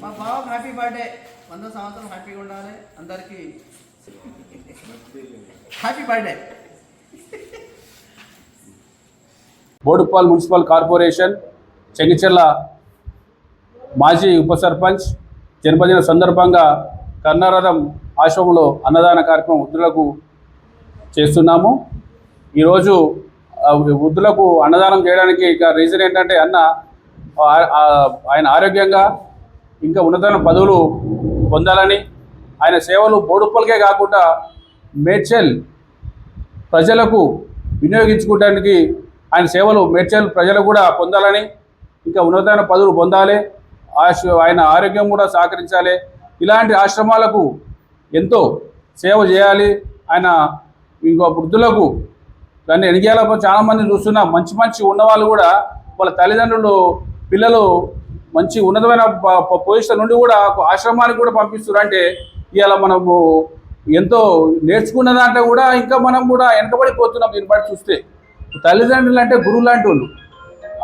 మా బావకు happy birthday వంద సంవత్సరం హ్యాపీగా ఉండాలి. అందరికీ happy birthday Boduppal municipal corporation Chengicherla మాజీ ఉప సర్పంచ్ జన్మదిన సందర్భంగా కర్ణారథం ఆశ్రమంలో అన్నదాన కార్యక్రమం వృద్ధులకు చేస్తున్నాము. ఈరోజు వృద్ధులకు అన్నదానం చేయడానికి రీజన్ ఏంటంటే అన్న ఆయన ఆరోగ్యంగా ఇంకా ఉన్నతమైన పదవులు పొందాలని ఆయన సేవలు బోడుప్పలకే కాకుండా మేడ్చల్ ప్రజలకు వినియోగించుకోవడానికి ఆయన సేవలు మేడ్చల్ ప్రజలు కూడా పొందాలని ఇంకా ఉన్నతమైన పదవులు పొందాలి. ఆయన ఆరోగ్యం కూడా సహకరించాలి. ఇలాంటి ఆశ్రమాలకు ఎంతో సేవ చేయాలి. ఆయన ఇంకో వృద్ధులకు దాన్ని ఎనిగేలా చాలామంది చూస్తున్నా మంచి మంచి ఉన్నవాళ్ళు కూడా వాళ్ళ తల్లిదండ్రులు పిల్లలు మంచి ఉన్నతమైన పొజిషన్ నుండి కూడా ఆశ్రమానికి కూడా పంపిస్తున్నారు అంటే ఇవాళ మనము ఎంతో నేర్చుకున్న దాంట్లో కూడా ఇంకా మనం కూడా వెనకబడిపోతున్నాం దీన్ని బట్టి చూస్తే. తల్లిదండ్రులు అంటే గురువు లాంటి వాళ్ళు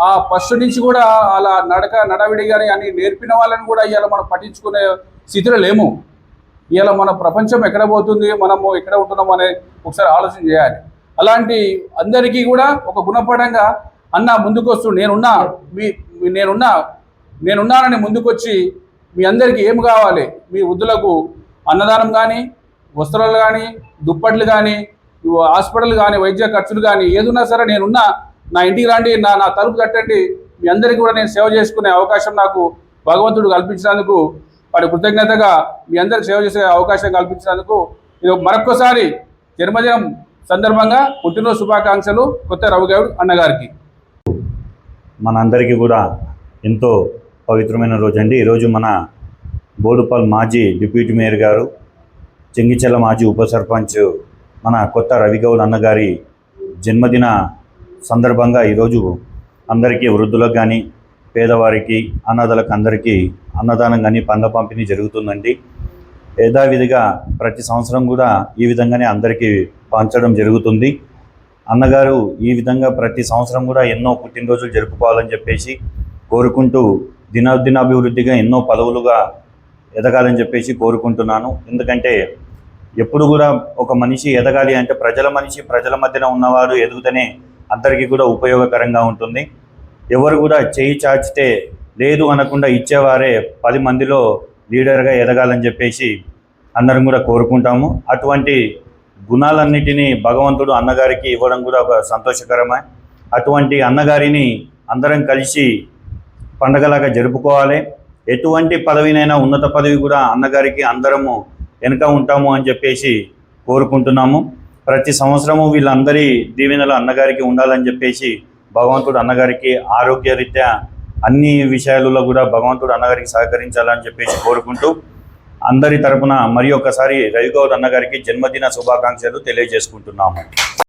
ఆ ఫస్ట్ నుంచి కూడా అలా నడక నడవిడి కానీ అని నేర్పిన వాళ్ళని కూడా ఇవాళ మనం పట్టించుకునే స్థితిలో లేము. ఇవాళ మన ప్రపంచం ఎక్కడ పోతుంది మనము ఎక్కడ ఉంటున్నాం అనే ఒకసారి ఆలోచన చేయాలి. అలాంటి అందరికీ కూడా ఒక గుణపడంగా అన్న ముందుకు వస్తూ నేనున్నా మీ మీ- నేనున్నా నేనున్నానని ముందుకొచ్చి మీ అందరికీ ఏం కావాలి? మీ వృద్ధులకు అన్నదానం కానీ వస్త్రాలు కానీ దుప్పట్లు కానీ హాస్పిటల్ కానీ వైద్య ఖర్చులు కానీ ఏదున్నా సరే నేనున్నా నా ఇంటికి రండి నా నా తలుపు కట్టండి మీ అందరికీ కూడా నేను సేవ చేసుకునే అవకాశం నాకు భగవంతుడు కల్పించినందుకు వాడి కృతజ్ఞతగా మీ అందరికి సేవ చేసే అవకాశం కల్పించినందుకు ఇది మరొక్కసారి జన్మదినం సందర్భంగా పుట్టినరోజు శుభాకాంక్షలు కొత్త రవిగౌడ్ అన్నగారికి. మనందరికీ కూడా ఎంతో పవిత్రమైన రోజు అండి ఈరోజు మన బోడుపల్ మాజీ డిప్యూటీ మేయర్ గారు చెంగిచెల్ల మాజీ ఉప సర్పంచ్ మన కొత్త రవిగౌడ్ అన్నగారి జన్మదిన సందర్భంగా ఈరోజు అందరికీ వృద్ధులకు కానీ పేదవారికి అన్నదలకు అందరికీ అన్నదానం కానీ పండ్ల పంపిణీ జరుగుతుందండి. యథావిధిగా ప్రతి సంవత్సరం కూడా ఈ విధంగానే అందరికీ పంచడం జరుగుతుంది. అన్నగారు ఈ విధంగా ప్రతి సంవత్సరం కూడా ఎన్నో పుట్టినరోజులు జరుపుకోవాలని చెప్పేసి కోరుకుంటూ దినదినాభివృద్ధిగా ఎన్నో పదవులుగా ఎదగాలని చెప్పేసి కోరుకుంటున్నాను. ఎందుకంటే ఎప్పుడు కూడా ఒక మనిషి ఎదగాలి అంటే ప్రజల మనిషి ప్రజల మధ్యన ఉన్నవారు ఎదుగుతనే అందరికీ కూడా ఉపయోగకరంగా ఉంటుంది. ఎవరు కూడా చేయి చాచితే లేదు అనకుండా ఇచ్చేవారే పది మందిలో లీడర్గా ఎదగాలని చెప్పేసి అందరం కూడా కోరుకుంటాము. అటువంటి గుణాలన్నిటినీ భగవంతుడు అన్నగారికి ఇవ్వడం కూడా ఒక సంతోషకరమే. అటువంటి అన్నగారిని అందరం కలిసి పండగలాగా జరుపుకోవాలి. ఎటువంటి పదవినైనా ఉన్నత పదవి కూడా అన్నగారికి అందరము వెనుక ఉంటాము అని చెప్పేసి కోరుకుంటున్నాము. ప్రతి సంవత్సరము వీళ్ళందరి దీవెనలు అన్నగారికి ఉండాలని చెప్పేసి భగవంతుడు అన్నగారికి ఆరోగ్యరీత్యా అన్ని విషయాలలో కూడా భగవంతుడు అన్నగారికి సహకరించాలని చెప్పేసి కోరుకుంటూ అందరి తరపున మరి ఒకసారి రవిగౌడ్ అన్నగారికి జన్మదిన శుభాకాంక్షలు తెలియజేసుకుంటున్నాము.